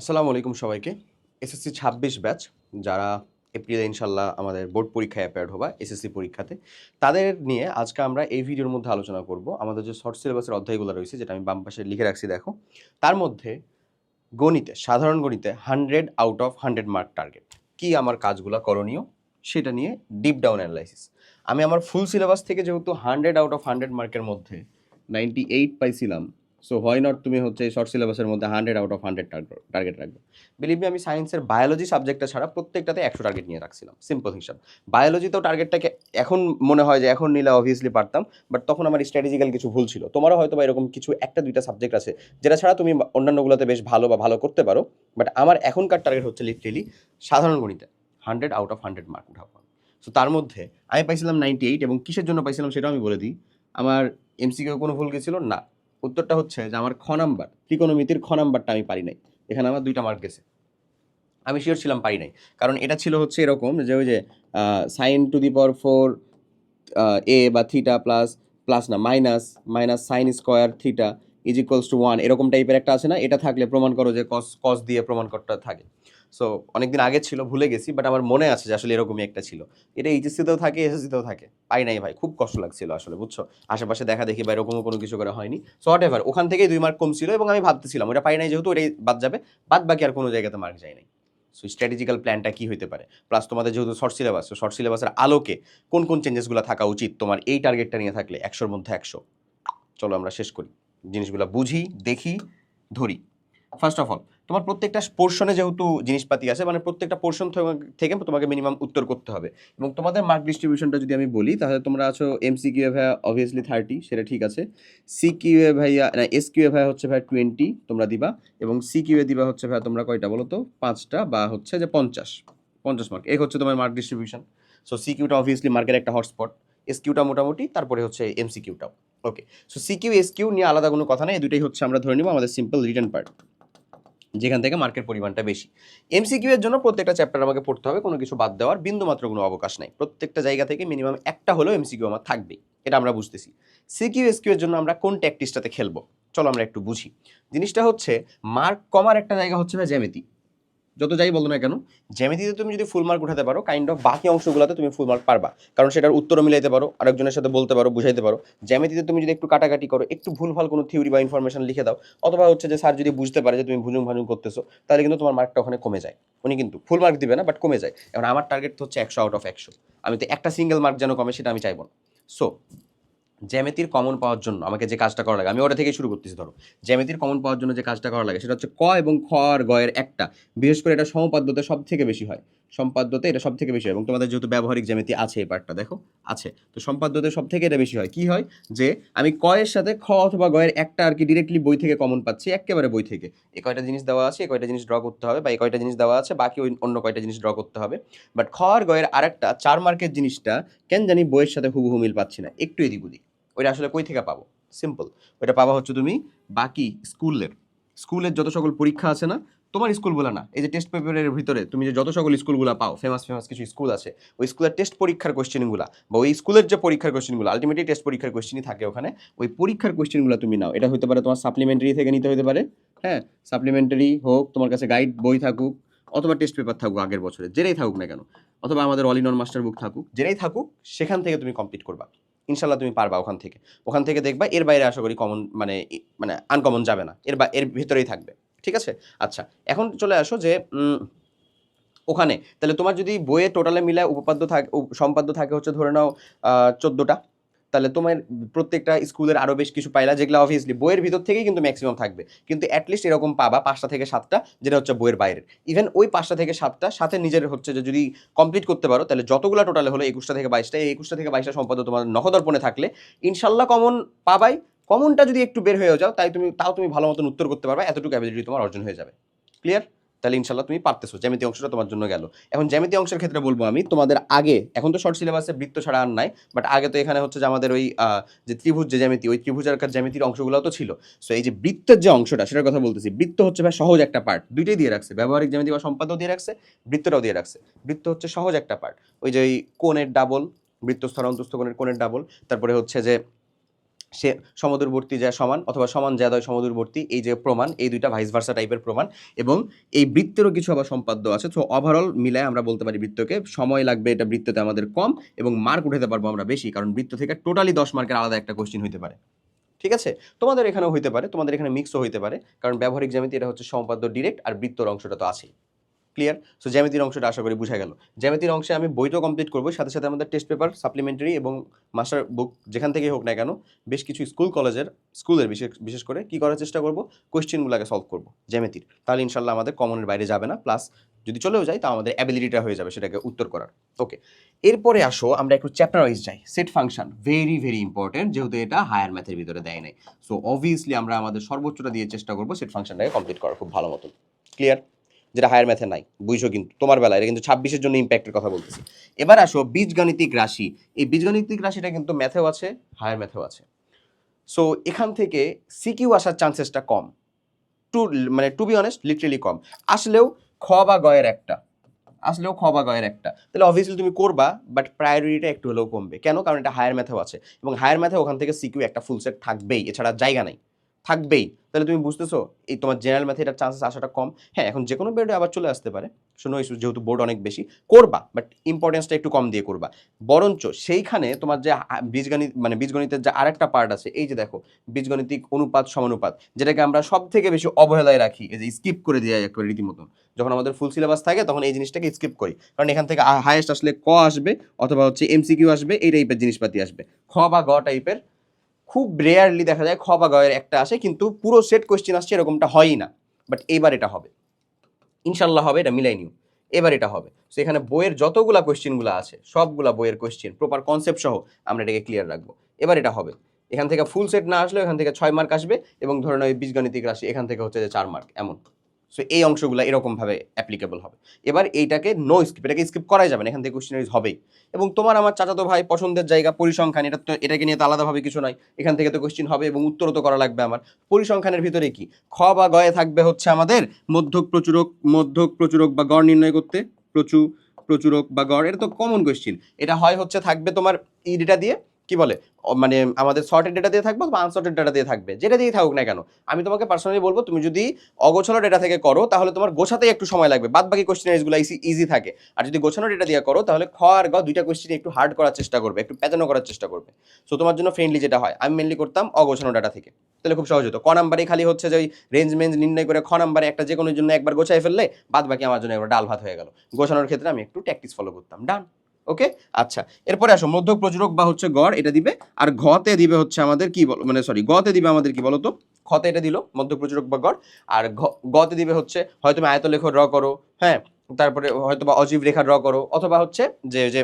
আসসালামু আলাইকুম সবাইকে। এসএসসি ছাব্বিশ ব্যাচ যারা এপ্রিলে ইনশাল্লাহ আমাদের বোর্ড পরীক্ষায় অ্যাপেয়ার্ড হবা এসএসসি পরীক্ষাতে, তাদের নিয়ে আজকে আমরা এই ভিডিওর মধ্যে আলোচনা করব। আমাদের যে শর্ট সিলেবাসের অধ্যায়গুলো রয়েছে, যেটা আমি বাম পাশে লিখে রাখছি, দেখো। তার মধ্যে গণিতে, সাধারণ গণিতে hundred out of hundred mark target কি আমার কাজগুলো করণীয়? সেটা নিয়ে ডিপ ডাউন অ্যানালাইসিস আমি আমার ফুল সিলেবাস থেকে যেহেতু হান্ড্রেড আউট অফ হান্ড্রেড মার্কের মধ্যে নাইনটি এইট পাইছিলাম সো হয় নট তুমি হচ্ছে এই শর্ট সিলেবাসের মধ্যে hundred out of hundred target রাখবে? বিলিভ আমি সায়েন্সের বায়োলজি সাবজেক্টটা ছাড়া প্রত্যেকটাতে একশো টার্গেট নিয়ে রাখছিলাম সিম্পল হিসাব বায়োলজিতেও টার্গেটটাকে এখন মনে হয় যে এখন নিলে অবভিয়াসলি পারতাম বাট তখন আমার স্ট্র্যাটেজিক্যাল কিছু ভুল ছিল। তোমারও হয়তো বা এরকম কিছু একটা দুইটা সাবজেক্ট আছে, যেটা ছাড়া তুমি অন্যান্যগুলোতে বেশ ভালো বা ভালো করতে পারো বাট আমার এখনকার টার্গেট হচ্ছে লিটারেলি সাধারণ গণিতে। Hundred out of hundred mark উঠাবো সো তার মধ্যে আমি পাইছিলাম নাইনটি এইট এবং কিসের জন্য পাইছিলাম সেটাও আমি বলে দিই। আমার এমসিকিউ কোনো ভুল গেছিল না। উত্তরটা হচ্ছে যে আমার খ নাম্বার, ত্রিকোণমিতির খ নাম্বারটা আমি পারি নাই। এখানে আমার দুইটা মার্ক গেছে। আমি শিওর ছিলাম পারি নাই। কারণ এটা ছিল হচ্ছে এরকম যে ওই যে sine to the power four A বা থিটা প্লাস প্লাস না minus minus sine square theta is equals to one এরকম টাইপের একটা আছে না? এটা থাকলে প্রমাণ করো যে কস কস দিয়ে প্রমাণ করতে থাকে। সো অনেকদিন আগে ছিল, ভুলে গেছি বাট আমার মনে আছে যে আসলে এরকমই একটা ছিল। এটা এইচএসসিতেও থাকে এসএসসিতেও থাকে। পাই নাই ভাই, খুব কষ্ট লাগছিল আসলে, বুঝছ? আশেপাশে দেখা দেখি বা এরকমও কোনো কিছু করে হয়নি। সো হোয়াট এভার ওখান থেকেই দুই মার্ক কম ছিল এবং আমি ভাবতেছিলাম ওটা পাই নাই যেহেতু ওটাই বাদ যাবে। বাদ বাকি আর কোনো জায়গাতে মার্ক যায় নাই সো স্ট্র্যাটেজিক্যাল প্ল্যানটা কী হইতে পারে? প্লাস তোমাদের যেহেতু শর্ট সিলেবাস শর্ট সিলেবাসের আলোকে কোন কোন চেঞ্জেসগুলো থাকা উচিত? তোমার এই টার্গেটটা নিয়ে থাকলে একশোর মধ্যে একশো। চলো আমরা শেষ করি। জিনিসগুলো বুঝি, দেখি, ধরি। ফার্স্ট অফ অল তোমার প্রত্যেকটা পোর্শনে যেহেতু জিনিসপাতি আছে মানে প্রত্যেকটা পোর্শন থেকে তোমাকে মিনিমাম উত্তর করতে হবে। এবং তোমাদের মার্ক ডিস্ট্রিবিউশনটা যদি আমি বলি, তাহলে তোমরা আছো এমসি কিউ ভাইয়া অবভিয়াসলি থার্টি সেটা ঠিক আছে। সি কিউ এ ভাইয়া, না এস কিউ এ ভাইয়া হচ্ছে ভাইয়া টোয়েন্টি তোমরা দিবা, এবং সি কিউ এ দিবা হচ্ছে ভাইয়া তোমরা কয়টা বলো তো? পাঁচটা বা হচ্ছে যে পঞ্চাশ। পঞ্চাশ মার্ক এই হচ্ছে তোমার মার্ক ডিস্ট্রিবিউশন সো সি কিউটা অবভিয়াসলি মার্কের একটা হটস্পট এস কিউটা মোটামুটি, তারপরে হচ্ছে এমসি কিউটাও okay so C Q S Q নিয়ে আলাদা কোনো কথা নেই, এই দুটোই হচ্ছে আমরা ধরে নিব আমাদের সিম্পল রিটার্ন পার্ট যেখান থেকে মার্কের পরিমাণটা বেশি। এমসিকিউ এর জন্য প্রত্যেকটা চ্যাপ্টার আমাকে পড়তে হবে, কোনো কিছু বাদ দেওয়ার বিন্দুমাত্র কোনো অবকাশ নাই। প্রত্যেকটা জায়গা থেকে মিনিমাম একটা হলেও এমসিকিউ আমার থাকবেই, এটা আমরা বুঝতেছি। সিকিউ এসকিউ এর জন্য আমরা কোন ট্যাকটিসটাতে খেলব? চলো আমরা একটু বুঝি। জিনিসটা হচ্ছে মার্ক কমার একটা জায়গা হচ্ছে না জ্যামিতি। যত যাই বলো না কেন, জ্যামিতিতে তুমি যদি ফুল মার্ক উঠাতে পারো কাইন্ড অফ বাকি অংশগুলোতে তুমি ফুল মার্ক পারবা। কারণ সেটার উত্তরও মিলাইতে পারো, আরেকজনের সাথে বলতে পারো, বুঝাইতে পারো। জ্যামিতিতে তুমি যদি একটু কাটাকাটি করো, একটু ভুলভাল কোনো থিওরি বা ইনফরমেশন লিখে দাও, অথবা হচ্ছে যে স্যার যদি বুঝতে পারে যে তুমি ভুজুং ভাজুং করতেছো, তাহলে কিন্তু তোমার মার্কটা ওখানে কমে যায়। উনি কিন্তু ফুল মার্ক দিবে না বাট কমে যায়। এখন আমার টার্গেট হচ্ছে একশো আউট অফ একশো। আমি তো একটা সিঙ্গেল মার্ক যেন কমে, সেটা আমি চাইব না। সো জ্যামিতির কমন পাওয়ার জন্য আমাকে যে কাজটা করা লাগে, আমি ওটা থেকেই শুরু করতেছি, ধরো। জ্যামিতির কমন পাওয়ার জন্য যে কাজটা করা লাগে, সেটা হচ্ছে ক এবং খ আর গয়ের একটা। বিশেষ করে এটা সমপাদ্যতে সব থেকে বেশি হয়। সম্পাদ্যতে এটা সব থেকে বেশি হয় এবং তোমাদের যেহেতু ব্যবহারিক জ্যামিতি আছে এই পার্টটা দেখো, আছে। তো সম্পাদ্যতে সব থেকে এটা বেশি হয়। কি হয়? যে আমি কয়ের সাথে খ অথবা গয়ের একটা আর কি ডিরেক্টলি বই থেকে কমন পাচ্ছি একেবারে বই থেকে। এই কয়টা জিনিস দেওয়া আছে এই কয়টা জিনিস ড্র করতে হবে বা এই কয়টা জিনিস দেওয়া আছে, বাকি ওই অন্য কয়টা জিনিস ড্র করতে হবে। বাট খ আর গয়ের আরেকটা চার মার্কের জিনিসটা কেন জানি বইয়ের সাথে হুবহু মিল পাচ্ছি না, একটু এদিক ওদিক ওইটা আসলে কই থেকে পাবো? সিম্পল ওইটা পাবা হচ্ছে তুমি বাকি স্কুলের। স্কুলের যত সকল পরীক্ষা আছে না, তোমার স্কুলগুলো না। এই যে টেস্ট পেপারের ভিতরে তুমি যে যত সকল স্কুলগুলো পাও ফেমাস ফেমাস কিছু স্কুল আছে, ওই স্কুলের টেস্ট পরীক্ষার কোশ্চেনগুলো বা ওই স্কুলের যে পরীক্ষার কোশ্চেনগুলো আলটিমেটলি টেস্ট পরীক্ষার কোশ্চেনই থাকে ওখানে, ওই পরীক্ষার কোশ্চেনগুলো তুমি নাও। এটা হতে পারে তোমার সাপ্লিমেন্টারি থেকে নিতে হতে পারে হ্যাঁ? সাপ্লিমেন্টারি হোক, তোমার কাছে গাইড বই থাকুক, অথবা টেস্ট পেপার থাকুক আগের বছরে যেটাই থাকুক না কেন, অথবা আমাদের অল ইন মাস্টার বুক থাকুক, যেটাই থাকুক, সেখান থেকে তুমি কমপ্লিট করবা। ইনশাল্লাহ তুমি পারবা ওখান থেকে। ওখান থেকে দেখবা এর বাইরে আশা করি কমন মানে মানে আনকমন যাবে না। এর বা, এর ভিতরেই থাকবে। ঠিক আছে? আচ্ছা এখন চলে আসো যে ওখানে। তাহলে তোমার যদি বইয়ে টোটালে মিলায় উপপাদ্য থাকে সম্পাদ্য থাকে হচ্ছে ধরে নাও চোদ্দোটা। তাহলে তোমার প্রত্যেকটা স্কুলের আরও বেশ কিছু পাইলা যেগুলো অবভিয়াসলি বইয়ের ভিতর থেকেই কিন্তু ম্যাক্সিমাম থাকবে। কিন্তু অ্যাটলিস্ট এরকম পাবা পাঁচটা থেকে সাতটা, যেটা হচ্ছে বইয়ের বাইরের। ইভেন ওই পাঁচটা থেকে সাতটা, সাথে নিজের হচ্ছে যে যদি কমপ্লিট করতে পারো, তাহলে যতগুলো টোটালে হলো একুশটা থেকে বাইশটা, এই একুশটা থেকে বাইশটা সম্পাদ্য তোমার নখদর্পণে থাকলে ইনশাল্লাহ কমন পাবাই। কমনটা যদি একটু বের হয়ে যাও, তাই তুমি, তাও তুমি ভালো মতন উত্তর করতে পারবে, এতটুকু অ্যাবিলিটি তোমার অর্জন হয়ে যাবে। ক্লিয়ার তাহলে ইনশাল্লাহ তুমি পারতেছো, জ্যামিতি অংশটা তোমার জন্য গেল। এখন জ্যামিতি অংশের ক্ষেত্রে বলব আমি, তোমাদের আগে, এখন তো শর্ট সিলেবাসে বৃত্ত ছাড়া আর নাই বাট আগে তো এখানে হচ্ছে যে আমাদের ওই যে ত্রিভুজ, যে জ্যামিতি, ওই ত্রিভুজার জ্যামিতির অংশগুলো তো ছিল। সো এই যে বৃত্তের যে অংশটা, সেটার কথা বলতেছি, বৃত্ত হচ্ছে ভাই সহজ একটা পার্ট দুইটাই দিয়ে রাখছে, ব্যবহারিক জ্যামিতি বা সম্পাদও দিয়ে রাখছে, বৃত্তটাও দিয়ে রাখছে। বৃত্ত হচ্ছে সহজ একটা পার্ট ওই যে ওই কোণের ডাবল বৃত্তস্থ অন্তস্থ কোণের কোণের ডাবল তারপরে হচ্ছে যে সে সমদূরবর্তী যা সমান অথবা সমান জ্যাদয় সমদূরবর্তী, এই যে প্রমাণ, এই দুইটা ভাইস ভার্সা টাইপের প্রমাণ এবং এই বৃত্তেরও কিছু আবার সম্পাদ্য আছে। তো ওভারঅল মিলায় আমরা বলতে পারি বৃত্তকে, সময় লাগবে এটা বৃত্ততে আমাদের কম এবং মার্ক উঠাতে পারব আমরা বেশি, কারণ বৃত্ত থেকে টোটালি দশ মার্কের আলাদা একটা কোশ্চিন হতে পারে। ঠিক আছে? তোমাদের এখানেও হইতে পারে, তোমাদের এখানে মিক্সও হইতে পারে, কারণ ব্যবহারিক জ্যামিতি এটা হচ্ছে সম্পাদ্য ডিরেক্ট আর বৃত্তর অংশটা তো আছেই। ক্লিয়ার সো জ্যামিতির অংশটা আশা করি বুঝা গেল। জ্যামিতির অংশে আমি বইটাও কমপ্লিট করব, সাথে সাথে আমাদের টেস্ট পেপার সাপ্লিমেন্টারি এবং মাস্টার বুক যেখান থেকেই হোক না কেন, বেশ কিছু স্কুল কলেজের স্কুলের বিশেষ বিশেষ করে কি করার চেষ্টা করব? কোয়েশ্চেনগুলোকে সলভ করব জ্যামিতির। তাহলে ইনশাল্লাহ আমাদের কমনের বাইরে যাবে না প্লাস যদি চলেও যায় তা আমাদের অ্যাবিলিটিটা হয়ে যাবে সেটাকে উত্তর করার। ওকে এরপরে আসো, আমরা একটু চ্যাপ্টার ওয়াইজ যাই। Set function very very important যেহেতু এটা হায়ার ম্যাথের ভিতরে দেয় নাই। সো অবভিয়াসলি আমরা আমাদের সর্বোচ্চটা দিয়ে চেষ্টা করব সেট ফাংশনটাকে কমপ্লিট করার, খুব ভালো মতন। ক্লিয়ার যেটা হায়ার ম্যাথে নাই, বুঝছ কিন্তু, তোমার বেলায় এটা কিন্তু ছাব্বিশের জন্য ইম্প্যাক্টের কথা বলতেছি। এবার আসো বীজগাণিতিক রাশি, এই বীজগাণিতিক রাশিটা কিন্তু ম্যাথেও আছে হায়ার ম্যাথেও আছে। সো এখান থেকে সিকিউ আসার চান্সেসটা কম। টু মানে টু বি অনেস্ট লিটারেলি কম। আসলেও খ বা গয়ের একটা। আসলেও খ বা গয়ের একটা। তাহলে অবভিয়াসলি তুমি করবা বাট প্রায়োরিটিটা একটু হলেও কমবে। কেন? কারণ এটা হায়ার ম্যাথেও আছে। এবং হায়ার ম্যাথে ওখান থেকে সিকিউ একটা ফুল সেট থাকবেই, এছাড়া জায়গা নেই। থাকবেই। তাহলে তুমি বুঝতেছো, এই তোমার জেনারেল ম্যাথে এটার চান্সেস আসাটা কম। হ্যাঁ এখন যে কোনো বেডে আবার চলে আসতে পারে। শোনো ইস্যু যেহেতু বোর্ড অনেক বেশি, করবা বাট ইম্পর্টেন্সটা একটু কম দিয়ে করবা। বরঞ্চ সেইখানে তোমার যে বীজগণিত মানে বীজগণিতের যে আরেকটা পার্ট আছে, এই যে দেখো, বীজগণিতিক অনুপাত সমানুপাত, যেটাকে আমরা সব থেকে বেশি অবহেলায় রাখি, এই যে স্কিপ করে দেওয়া একবার রীতিমতন যখন আমাদের ফুল সিলেবাস থাকে, তখন এই জিনিসটাকে স্কিপ করি। কারণ এখান থেকে হায়েস্ট আসলে ক আসবে, অথবা হচ্ছে এমসিকিউ আসবে, এই টাইপের জিনিসপাতি আসবে। খ বা গ টাইপের খুব রেয়ারলি দেখা যায় খ বা গয়ের একটা আসে, কিন্তু পুরো সেট কোয়েশ্চেন আসছে এরকমটা হয়ই না। বাট এবার এটা হবে। ইনশাল্লাহ হবে, এটা মিলাই নিউ এবার এটা হবে। সো সেখানে বইয়ের যতগুলা কোয়েশ্চেনগুলো আছে, সবগুলা বইয়ের কোয়েশ্চেন প্রপার কনসেপ্ট সহ আমরা এটাকে ক্লিয়ার রাখব। এবার এটা হবে। এখান থেকে ফুল সেট না আসলেও এখান থেকে ছয় মার্ক আসবে এবং ধরে ওই বীজগণিতিক রাশি এখান থেকে হচ্ছে যে চার মার্ক এমন। সো এই অংশগুলো এরকমভাবে অ্যাপ্লিকেবল হবে। এবার এইটাকে নো স্কিপ এটাকে স্কিপ করাই যাবে না, এখান থেকে কোশ্চেনারিজ হবেই। এবং তোমার আমার চাচাতো ভাই পছন্দের জায়গা পরিসংখ্যান, এটা তো, এটাকে নিয়ে তো আলাদাভাবে কিছু নাই। এখান থেকে তো কোশ্চেন হবে এবং উত্তরও তো করা লাগবে আমার। পরিসংখ্যানের ভিতরে কি? খ বা গয়ে থাকবে হচ্ছে আমাদের মধ্যক প্রচুরক মধ্যক প্রচুরক বা গড় নির্ণয় করতে প্রচুর প্রচুরক বা গড়, এটা তো কমন কোশ্চেন এটা হয় হচ্ছে থাকবে তোমার এই ডেটা দিয়ে কি বলে? মানে আমাদের শর্টেড ডেটা দিয়ে থাকবে বা আনসর্টেড ডেটা দিয়ে থাকবে, যেটা দিয়ে থাকুক না কেন। আমি তোমাকে পার্সোনালি বলব, তুমি যদি অগোছানো ডেটা থেকে করো, তাহলে তোমার গোছাতেই একটু সময় লাগবে। বাদ বাকি কোশ্চেনারিজগুলো ইজি থাকে। আর যদি গোছানো ডেটা দিয়ে করো, তাহলে খ আর গ দুইটা কোশ্চেন একটু হার্ড করার চেষ্টা করবে, একটু প্যাটার্নও করার চেষ্টা করবে। সো তোমার জন্য ফ্রেন্ডলি যেটা হয়, আমি মেনলি করতাম অগোছানো ডাটা থেকে। তাহলে খুব সহজ হতো। ক নাম্বারে খালি হচ্ছে যে ওই রেঞ্জ মেঞ্জ নির্ণয় করে খ নাম্বারে একটা যে কোনো জন্য একবার গোছাই ফেললে বাদ বাকি আমার জন্য এবার ডাল ভাত হয়ে গেল। গোছানোর ক্ষেত্রে আমি একটু ট্যাকটিস ফলো করতাম। ডান ওকে? আচ্ছা এরপরে আসো মধ্য প্রচুরক বা হচ্ছে গড়, এটা দিবে, আর ঘতে দিবে হচ্ছে আমাদের কি বল মানে সরি গতে দিবে আমাদের কি বলতো? খতে এটা দিল মধ্য প্রচুরক বা গড়, আর গতে দিবে হচ্ছে হয়তো তুমি আয়তলেখ ড্র করো হ্যাঁ তারপরে হয়তো বা অজীব রেখা ড্র করো, অথবা হচ্ছে যে যে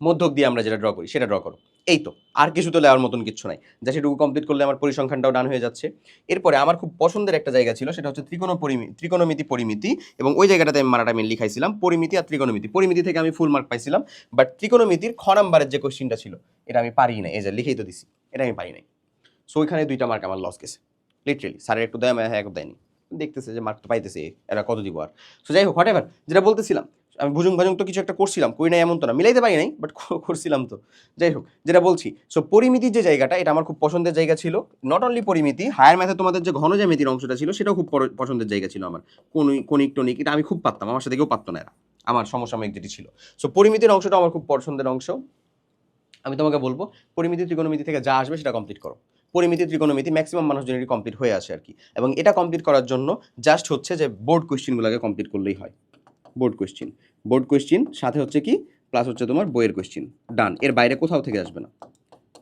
মধ্যক দিয়ে আমরা যেটা ড্র করি, সেটা ড্র করো। এই তো, আর কিছু তো লেওয়ার মতন কিছু নাই। যা সেটুকু কমপ্লিট করলে আমার পরিসংখ্যানটাও ডান হয়ে যাচ্ছে। এরপরে আমার খুব পছন্দের একটা জায়গা ছিল, সেটা হচ্ছে ত্রিকোণ পরিমি, ত্রিকোণমিতি পরিমিতি এবং ওই জায়গাটাতে আমি মারাটা মেন লিখাইছিলাম পরিমিতি আর ত্রিকোণমিতি। পরিমিতি থেকে আমি ফুল মার্ক পাইছিলাম বাট ত্রিকোণমিতির খ নাম্বারের যে কোশ্চিনটা ছিল, এটা আমি পারি না এই যে লিখেই তো দিছি, এটা আমি পারি নাই। সো ওইখানে দুইটা মার্ক আমার লস গেছে লিটারেলি স্যারের একটু দেয় হ্যাঁ একটু দেয়নি। দেখতেছে যে মার্ক তো পাইতেছে, এরা কত দিব আর? সো যাই হোক হোয়াট এভার যেটা বলতেছিলাম আমি ভুজুং ভাজুং তো কিছু একটা করছিলাম, করি নাই এমন তো না, মিলাইতে পারি নাই বাট করছিলাম তো। যাই হোক, যেটা বলছি সো পরিমিতির যে জায়গাটা, এটা আমার খুব পছন্দের জায়গা ছিল। নট অনলি পরিমিতি হায়ার ম্যাথে তোমাদের যে ঘন জ্যামিতির অংশটা ছিল, সেটাও খুব পছন্দের জায়গা ছিল আমার। কোন কোনিক টনিক এটা আমি খুব পারতাম, আমার সাথে কেউ পারতো না এরা। আমার সমসাময়িক যেটি ছিল। সো পরিমিতির অংশটা আমার খুব পছন্দের অংশ। আমি তোমাকে বলব, পরিমিতি ত্রিকোণমিতি থেকে যা আসবে সেটা কমপ্লিট করো। পরিমিতি ত্রিকোণমিতি ম্যাক্সিমাম মানুষজন এটি কমপ্লিট হয়ে আসে আর কি। এবং এটা কমপ্লিট করার জন্য জাস্ট হচ্ছে যে বোর্ড কোয়েশ্চেনগুলোকে কমপ্লিট করলেই হয়। বোর্ড কোয়েশ্চেন বোর্ড কোয়েশ্চেন সাথে হচ্ছে কি? প্লাস হচ্ছে তোমার বইয়ের কোয়েশ্চেন ডান এর বাইরে কোথাও থেকে আসবে না।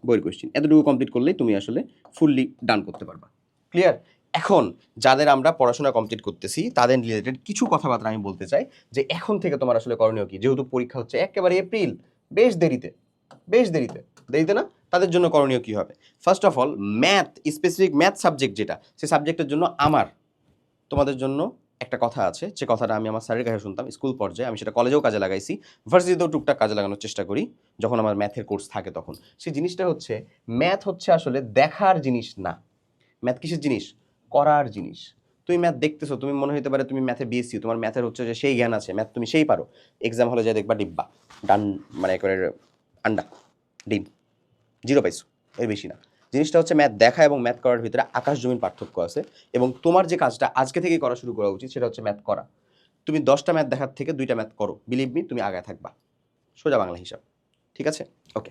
বইয়ের কোয়েশ্চেন এতটুকু কমপ্লিট করলেই তুমি আসলে ফুললি ডান করতে পারবা। ক্লিয়ার এখন যাদের আমরা পড়াশোনা কমপ্লিট করতেছি, তাদের রিলেটেড কিছু কথাবার্তা আমি বলতে চাই যে এখন থেকে তোমার আসলে করণীয় কি? যেহেতু পরীক্ষা হচ্ছে একেবারে এপ্রিল বেশ দেরিতে বেশ দেরিতে দেরিতে না? তাদের জন্য করণীয় কি হবে? First of all math specific math subject যেটা সেই সাবজেক্টের জন্য আমার, তোমাদের জন্য একটা কথা আছে, যে কথাটা আমি আমার স্যারের কাছে শুনতাম স্কুল পর্যায়ে, আমি সেটা কলেজেও কাজে লাগাইছি, ভার্সিটিতেও টুকটাক কাজে লাগানোর চেষ্টা করি, যখন আমার ম্যাথের কোর্স থাকে তখন। সেই জিনিসটা হচ্ছে, ম্যাথ হচ্ছে আসলে দেখার জিনিস না। ম্যাথ কিসের জিনিস? করার জিনিস। তুমি ম্যাথ দেখতেছো, তুমি মনে হতে পারে তুমি ম্যাথে বিএসসি তোমার ম্যাথের হচ্ছে যে সেই জ্ঞান আছে, ম্যাথ তুমি সেই পারো। এক্সাম হলে যা দেখবা ডিব্বা, ডান মানে একেবারে আন্ডা, ডিম, জিরো পাইছো, এর বেশি না। জিনিসটা হচ্ছে ম্যাথ দেখা এবং ম্যাথ করার ভিতরে আকাশ জমিন পার্থক্য আছে এবং তোমার যে কাজটা আজকে থেকেই করা শুরু করা উচিত সেটা হচ্ছে ম্যাথ করা। তুমি দশটা ম্যাথ দেখার থেকে দুইটা ম্যাথ করো। বিলিভ মি তুমি আগায় থাকবা। সোজা বাংলা হিসাব। ঠিক আছে? ওকে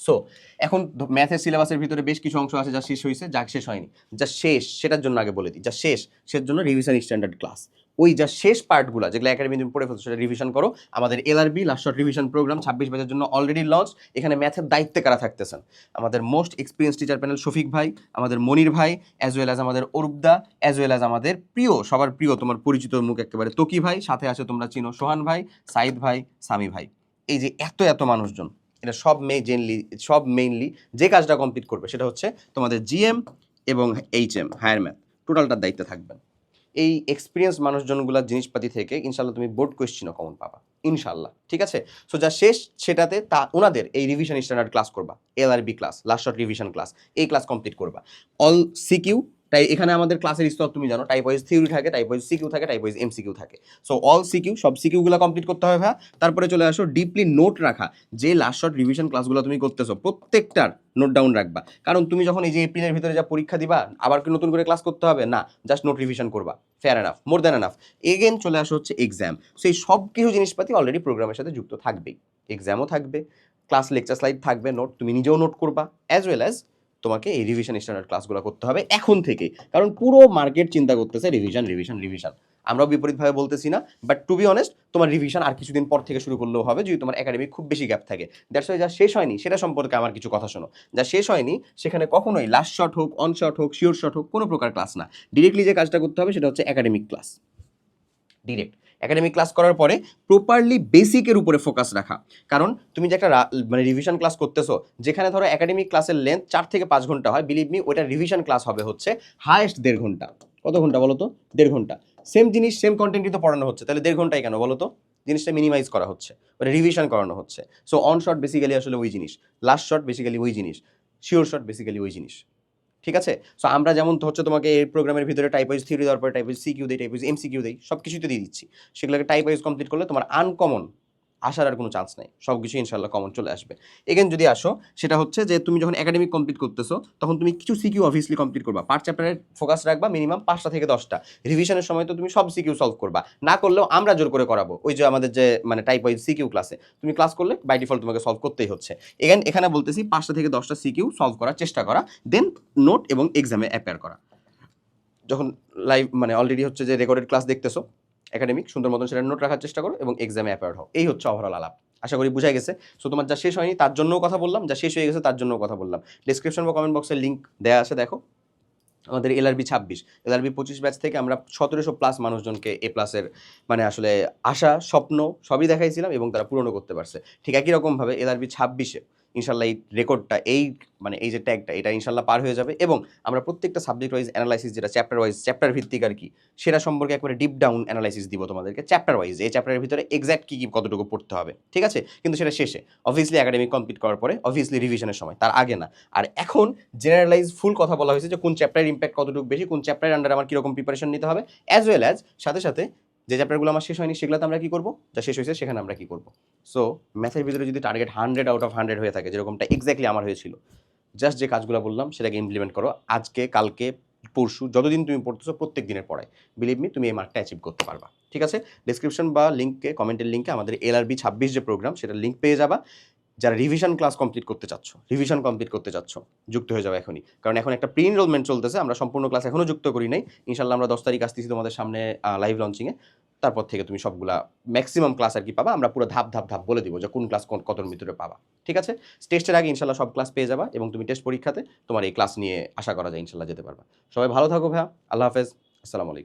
সো এখন ম্যাথের সিলেবাসের ভিতরে বেশ কিছু অংশ আছে যা শেষ হয়েছে। যা শেষ হয়নি। যা শেষ, সেটার জন্য আগে বলে দিই। যা শেষ, সেটার জন্য রিভিশন স্ট্যান্ডার্ড ক্লাস ওই যা শেষ পার্টগুলো যেগুলো একাডেমি তুমি পড়ে ফেলছো, সেটা রিভিশন করো। আমাদের LRB last short revision programme ছাব্বিশ ব্যাচের জন্য অলরেডি লঞ্চ এখানে ম্যাথের দায়িত্বে কারা থাকতেছেন? আমাদের most experience teacher panel Shafiq ভাই, আমাদের মনির ভাই অ্যাজ ওয়েল অ্যাজ আমাদের অরূপদা অ্যাজ ওয়েল অ্যাজ আমাদের প্রিয়, সবার প্রিয়, তোমার পরিচিত মুখ একেবারে তকি ভাই, সাথে আছে তোমরা চিনো সোহান ভাই, সাইদ ভাই, সামি ভাই। এই যে এত এত মানুষজন এটা সব মেইনলি সব মেইনলি যে কাজটা কমপ্লিট করবে সেটা হচ্ছে তোমাদের জিএম এবং এইচ এম হায়ার ম্যাথ টোটালটার দায়িত্বে থাকবেন। এই এক্সপিরিয়েন্স মানুষজনগুলার জিনিসপাতি থেকে ইনশাল্লাহ তুমি বোর্ড কোয়েশ্চেনও কমন পাবা, ইনশাল্লাহ, ঠিক আছে? সো যা শেষ সেটাতে তা ওনাদের এই রিভিশন স্ট্যান্ডার্ড ক্লাস করবা L R B class last short revision class এই ক্লাস কমপ্লিট করবা। অল সিকিউ তাই এখানে আমাদের ক্লাসের স্তর তুমি জানো টাইপ ওয়াইজ থিওরি থাকে টাইপ ওয়াইজ সিকিউ থাকে টাইপ ওয়াইজ এমসিকিউ থাকে। সো অল সিকিউ সব সিকিউগুলো কমপ্লিট করতে হবে ভাইয়া তারপরে চলে আসো ডিপলি নোট রাখা। যে লাস্ট শর্ট রিভিশন ক্লাসগুলো তুমি করতেছো, প্রত্যেকটার নোট ডাউন রাখবা। কারণ তুমি যখন এই যে এপ্রিলের ভিতরে যা পরীক্ষা দিবা, আবার কি নতুন করে ক্লাস করতে হবে? না জাস্ট নোট রিভিশন করবা। Fair enough more than enough again চলে আসো হচ্ছে এক্সাম সেই সব কিছু জিনিসপাতি অলরেডি প্রোগ্রামের সাথে যুক্ত থাকবেই। এক্সামও থাকবে ক্লাস লেকচার স্লাইড থাকবে নোট তুমি নিজেও নোট করবা অ্যাজ ওয়েল অ্যাজ তোমাকে এই রিভিশন স্ট্যান্ডার্ড ক্লাসগুলো করতে হবে এখন থেকে। কারণ পুরো মার্কেট চিন্তা করতেছে রিভিশন রিভিশন রিভিশন আমরাও বিপরীতভাবে বলতেছি না বাট টু বি অনেস্ট তোমার রিভিশন আর কিছুদিন পর থেকে শুরু করলেও হবে যদি তোমার একাডেমি খুব বেশি গ্যাপ থাকে। দ্যাটস ওয়াই যা শেষ হয়নি, সেটা সম্পর্কে আমার কিছু কথা শোনো। যা শেষ হয়নি, সেখানে কখনোই লাস্ট শট হোক অন শট হোক শিওর শট হোক, কোনো প্রকার ক্লাস না। ডিরেক্টলি যে কাজটা করতে হবে, সেটা হচ্ছে academic class direct academic class করার পরে প্রপারলি বেসিকের উপরে ফোকাস রাখা। কারণ তুমি যে একটা মানে রিভিশন ক্লাস করতেছো, যেখানে ধরো একাডেমিক ক্লাসের লেন্থ চার থেকে পাঁচ ঘণ্টা হয় বিলিভ মি ওইটা রিভিশন ক্লাস হবে হচ্ছে হায়েস্ট দেড় ঘণ্টা। কত ঘণ্টা বলো তো দেড় ঘণ্টা। সেম জিনিস সেম কন্টেন্টই তো পড়ানো হচ্ছে। তাহলে দেড় ঘন্টায় কেন বলো তো জিনিসটা মিনিমাইজ করা হচ্ছে। ওটা রিভিশন করানো হচ্ছে। সো অন শট বেসিক্যালি আসলে ওই জিনিস। লাস্ট শট বেসিক্যালি ওই জিনিস। শিওর শট বেসিক্যালি ওই জিনিস। ঠিক আছে? সো আমরা যেমন হচ্ছে তোমাকে এই প্রোগ্রামের ভিতরে টাইপ ওয়াইজ থিওরি দেওয়ার পরে টাইপ ওয়াইজ সিকিউ দেই টাইপ ওয়াইজ এমসিকিউ দেই সব তো দিয়ে দিচ্ছি। সেগুলোকে টাইপ ওয়াইজ কমপ্লিট করলে তোমার আনকমন আসার আর কোনো চান্স নাই। সব কিছু ইনশাল্লাহ কমন চলে আসবে। এগেন যদি আসো, সেটা হচ্ছে যে তুমি যখন একাডেমিক কমপ্লিট করতেছো, তখন তুমি কিছু সিকিউ অবভিয়াসলি কমপ্লিট করবা। পার চ্যাপ্টারের ফোকাস রাখবা মিনিমাম পাঁচটা থেকে দশটা। রিভিশনের সময় তো তুমি সব সিকিউ সলভ করবা। না করলেও আমরা জোর করে করাবো। ওই যে আমাদের যে মানে টাইপ ওয়াইজ সিকিউ ক্লাসে তুমি ক্লাস করলে বাই ডিফল্ট তোমাকে সলভ করতেই হচ্ছে। এগেন এখানে বলতেছি পাঁচটা থেকে দশটা সিকিউ সলভ করার চেষ্টা করা। দেন নোট এবং এক্সামে অ্যাপেয়ার করা। যখন লাইভ মানে অলরেডি হচ্ছে যে রেকর্ডেড ক্লাস দেখতেছো একাডেমিক, সুন্দর মতন সেটা নোট রাখার চেষ্টা করো এবং এক্সামে অ্যাপেয়ার হও। এই হচ্ছে ওভারঅল আলাপ। আশা করি বুঝা গেছে। সো তোমার যা শেষ হয়নি, তার জন্যও কথা বললাম, যা শেষ হয়ে গেছে, তার জন্যও কথা বললাম। ডিসক্রিপশন বা কমেন্ট বক্সের লিঙ্ক দেওয়া আছে, দেখো। আমাদের এলআরবি ছাব্বিশ। এলআরবি পঁচিশ ব্যাচ থেকে আমরা সতেরোশো প্লাস মানুষজনকে এ প্লাসের মানে আসলে আশা, স্বপ্ন সবই দেখাইছিলাম এবং তারা পূরণও করতে পারছে। ঠিক একই রকমভাবে এলআরবি ছাব্বিশে ইনশাল্লাহ এই রেকর্ডটা, এই মানে এই যে ট্যাগটা এটা ইনশাল্লাহ পার হয়ে যাবে এবং আমরা প্রত্যেকটা সাবজেক্ট ওয়াইজ অ্যানালাইসিস যেটা চ্যাপ্টার ওয়াইজ চ্যাপ্টার ভিত্তিক আর কি, সেটা সম্পর্কে একবারে ডিপ ডাউন অ্যানালাইসিস দিব তোমাদেরকে চ্যাপ্টার ওয়াইজ এই চ্যাপ্টারের ভিতরে এক্স্যাক্ট কী কী কতটুকু পড়তে হবে, ঠিক আছে? কিন্তু সেটা শেষে অবভিয়াসলি একাডেমিক কমপ্লিট করার পরে অবভিয়াসলি রিভিশনের সময়, তার আগে না। আর এখন জেনারেলাইজ ফুল কথা বলা হয়েছে যে কোন চ্যাপ্টারের ইম্প্যাক্ট কতটুকু বেশি, কোন চ্যাপ্টারের আন্ডারে আমার কীরকম প্রিপারেশন নিতে হবে অ্যাজ ওয়েল অ্যাজ সাথে সাথে যে চ্যাপ্টারগুলো আমার শেষ হয়নি, সেগুলোতে আমরা কী করব? যা শেষ হয়েছে, সেখানে আমরা কী করব? সো ম্যাথের ভিতরে যদি target hundred out of hundred হয়ে থাকে, যেরকমটা এক্স্যাক্টলি আমার হয়েছিল জাস্ট যে কাজগুলো বললাম, সেটাকে ইমপ্লিমেন্ট করো। আজকে, কালকে, পরশু, যতদিন তুমি পড়তেছো, প্রত্যেক দিনের পড়ায়। বিলিভ মি তুমি এই মার্কটা অ্যাচিভ করতে পারবা। ঠিক আছে? ডিসক্রিপশন বা লিঙ্কে কমেন্টের লিঙ্কে আমাদের এলআরবি ছাব্বিশ যে প্রোগ্রাম সেটা লিঙ্ক পেয়ে যাবা। যারা রিভিশন ক্লাস কমপ্লিট করতে চাচ্ছ রিভিশন কমপ্লিট করতে চাচ্ছ, যুক্ত হয়ে যাবে এখনই। কারণ এখন একটা প্রি এনরোলমেন্ট চলতেছে, আমরা সম্পূর্ণ ক্লাস এখনও যুক্ত করি নাই। ইনশাল্লাহ আমরা দশ তারিখ আসতেছি তোমাদের সামনে লাইভ লঞ্চিংয়ে তারপর থেকে তুমি সবগুলা ম্যাক্সিমাম ক্লাস আর কি পাবা, আমরা পুরো ধাপ ধাপ ধাপ বলে দিব যে কোন ক্লাস কোন, কতর ভিতরে পাবা। ঠিক আছে? টেস্টের আগে ইনশাল্লাহ সব ক্লাস পেয়ে যাবা এবং তুমি টেস্ট পরীক্ষাতে তোমার এই ক্লাস নিয়ে আশা করা যায় ইনশাল্লাহ যেতে পারবা। সবাই ভালো থাকো ভাইয়া। আল্লাহ হাফেজ। আসসালামু আলাইকুম।